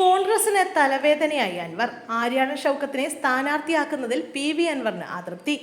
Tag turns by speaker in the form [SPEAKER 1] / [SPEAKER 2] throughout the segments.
[SPEAKER 1] കോൺഗ്രസിന് തലവേദനയായി അൻവർ. ആര്യാടൻ ഷൗക്കത്തിനെ സ്ഥാനാർത്ഥിയാക്കുന്നതിൽ പി വി അൻവറിന് അതൃപ്തി.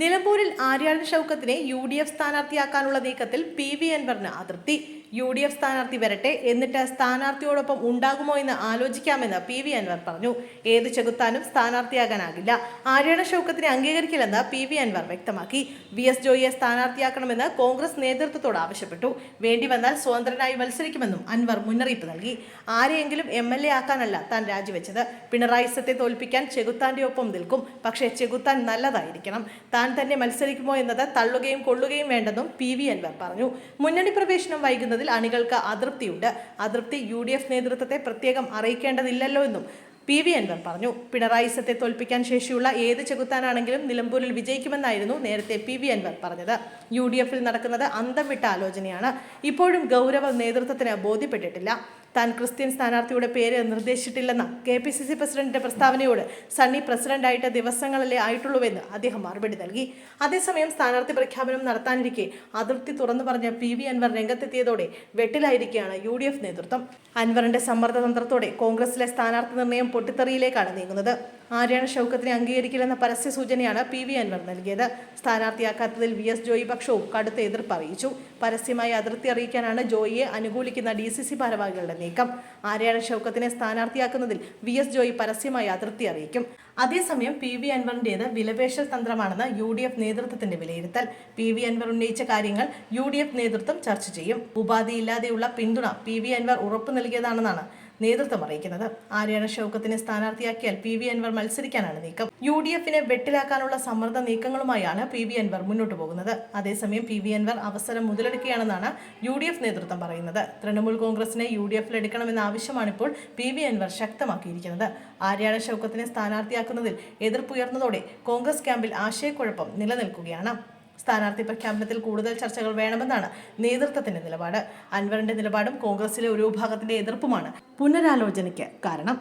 [SPEAKER 1] നിലമ്പൂരിൽ ആര്യാടൻ ഷൗക്കത്തിനെ യു ഡി എഫ് സ്ഥാനാർത്ഥിയാക്കാനുള്ള നീക്കത്തിൽ പി വി അൻവറിന് അതൃപ്തി. യു ഡി എഫ് സ്ഥാനാർത്ഥി വരട്ടെ എന്നിട്ട് സ്ഥാനാർത്ഥിയോടൊപ്പം ഉണ്ടാകുമോ എന്ന് ആലോചിക്കാമെന്ന് പി വി അൻവർ പറഞ്ഞു. ഏത് ചെകുത്താനും സ്ഥാനാർത്ഥിയാകാനാകില്ല. ആര്യണ ഷൗക്കത്തിനെ അംഗീകരിക്കില്ലെന്ന് പി വി അൻവർ വ്യക്തമാക്കി. വി എസ് ജോയിയെ സ്ഥാനാർത്ഥിയാക്കണമെന്ന് കോൺഗ്രസ് നേതൃത്വത്തോട് ആവശ്യപ്പെട്ടു. വേണ്ടി വന്നാൽ സ്വതന്ത്രനായി മത്സരിക്കുമെന്നും അൻവർ മുന്നറിയിപ്പ് നൽകി. ആരെയെങ്കിലും എം എൽ എ ആക്കാനല്ല താൻ രാജിവെച്ചത്. പിണറായി സത്തെ തോൽപ്പിക്കാൻ ചെകുത്താന്റെ ഒപ്പം നിൽക്കും. പക്ഷേ ചെകുത്താൻ നല്ലതായിരിക്കണം. താൻ തന്നെ മത്സരിക്കുമോ എന്നത് തള്ളുകയും കൊള്ളുകയും വേണ്ടെന്നും പി വി അൻവർ പറഞ്ഞു. മുന്നണി പ്രവേശനം വൈകുന്നതിൽ അണികൾക്ക് അതൃപ്തിയുണ്ട്. അതൃപ്തി യു ഡി എഫ് നേതൃത്വത്തെ പ്രത്യേകം അറിയിക്കേണ്ടതില്ലല്ലോ എന്നും പി വി അൻവർ പറഞ്ഞു. പിണറായി സത്തെ തോൽപ്പിക്കാൻ ശേഷിയുള്ള ഏത് ചെകുത്താനാണെങ്കിലും നിലമ്പൂരിൽ വിജയിക്കുമെന്നായിരുന്നു നേരത്തെ പി വി അൻവർ പറഞ്ഞത്. യു ഡി എഫിൽ നടക്കുന്നത് അന്തം വിട്ട ആലോചനയാണ്. ഇപ്പോഴും ഗൗരവ നേതൃത്വത്തിന് ബോധ്യപ്പെട്ടിട്ടില്ല. താൻ ക്രിസ്ത്യൻ സ്ഥാനാർത്ഥിയുടെ പേര് നിർദ്ദേശിച്ചിട്ടില്ലെന്ന കെ പി സി സി പ്രസിഡന്റിന്റെ പ്രസ്താവനയോട് സണ്ണി പ്രസിഡന്റായിട്ട് ദിവസങ്ങളല്ലേ ആയിട്ടുള്ളൂവെന്ന് അദ്ദേഹം മറുപടി നൽകി. അതേസമയം സ്ഥാനാർത്ഥി പ്രഖ്യാപനം നടത്താനിരിക്കെ അതിർത്തി തുറന്നു പറഞ്ഞ പി വി അൻവർ രംഗത്തെത്തിയതോടെ വെട്ടിലായിരിക്കുകയാണ് യു ഡി എഫ് നേതൃത്വം. അൻവറിന്റെ സമ്മർദ്ദതന്ത്രത്തോടെ കോൺഗ്രസിലെ സ്ഥാനാർത്ഥി നിർണയം പൊട്ടിത്തെറിയിലേക്കാണ് നീങ്ങുന്നത്. ആര്യാണ ഷൗക്കത്തിനെ അംഗീകരിക്കില്ലെന്ന പരസ്യ സൂചനയാണ് പി വി അൻവർ നൽകിയത്. സ്ഥാനാർത്ഥിയാക്കാത്തതിൽ വി എസ് ജോയി പക്ഷവും കടുത്ത എതിർപ്പ് അറിയിച്ചു. പരസ്യമായി അതിർത്തി അറിയിക്കാനാണ് ജോയിയെ അനുകൂലിക്കുന്ന ഡി സി സി ഭാരവാഹികളുടെ നീക്കം. ആര്യാണ ഷൗക്കത്തിനെ സ്ഥാനാർത്ഥിയാക്കുന്നതിൽ വി എസ് ജോയി പരസ്യമായി അതൃപ്തി അറിയിക്കും. അതേസമയം പി വി അൻവറിന്റേത് വിലപേശൽ തന്ത്രമാണെന്ന് യു ഡി എഫ് നേതൃത്വത്തിന്റെ വിലയിരുത്തൽ. പി വി അൻവർ ഉന്നയിച്ച കാര്യങ്ങൾ യു ഡി എഫ് നേതൃത്വം ചർച്ച ചെയ്യും. ഉപാധിയില്ലാതെയുള്ള പിന്തുണ പി വി അൻവർ ഉറപ്പു നൽകിയതാണെന്നാണ് നേതൃത്വം അറിയിക്കുന്നത്. ആര്യാണ ഷൗക്കത്തിനെ സ്ഥാനാർത്ഥിയാക്കിയാൽ പി വി അൻവർ മത്സരിക്കാനാണ് നീക്കം. യു ഡി എഫിനെ വെട്ടിലാക്കാനുള്ള സമ്മർദ്ദ നീക്കങ്ങളുമായാണ് പി വി അൻവർ മുന്നോട്ട് പോകുന്നത്. അതേസമയം പി വി അൻവർ അവസരം മുതലെടുക്കുകയാണെന്നാണ് യു ഡി എഫ് നേതൃത്വം പറയുന്നത്. തൃണമൂൽ കോൺഗ്രസിനെ യു ഡി എഫിൽ എടുക്കണമെന്ന ആവശ്യമാണ് ഇപ്പോൾ പി വി അൻവർ ശക്തമാക്കിയിരിക്കുന്നത്. ആര്യാണ ഷൗക്കത്തിനെ സ്ഥാനാർത്ഥിയാക്കുന്നതിൽ എതിർപ്പുയർന്നതോടെ കോൺഗ്രസ് ക്യാമ്പിൽ ആശയക്കുഴപ്പം നിലനിൽക്കുകയാണ്. സ്ഥാനാർത്ഥി പ്രഖ്യാപനത്തിൽ കൂടുതൽ ചർച്ചകൾ വേണമെന്നാണ് നേതൃത്വത്തിന്റെ നിലപാട്. അൻവറിന്റെ നിലപാടും കോൺഗ്രസിലെ ഒരു വിഭാഗത്തിന്റെ എതിർപ്പുമാണ് പുനരാലോചനയ്ക്ക് കാരണം.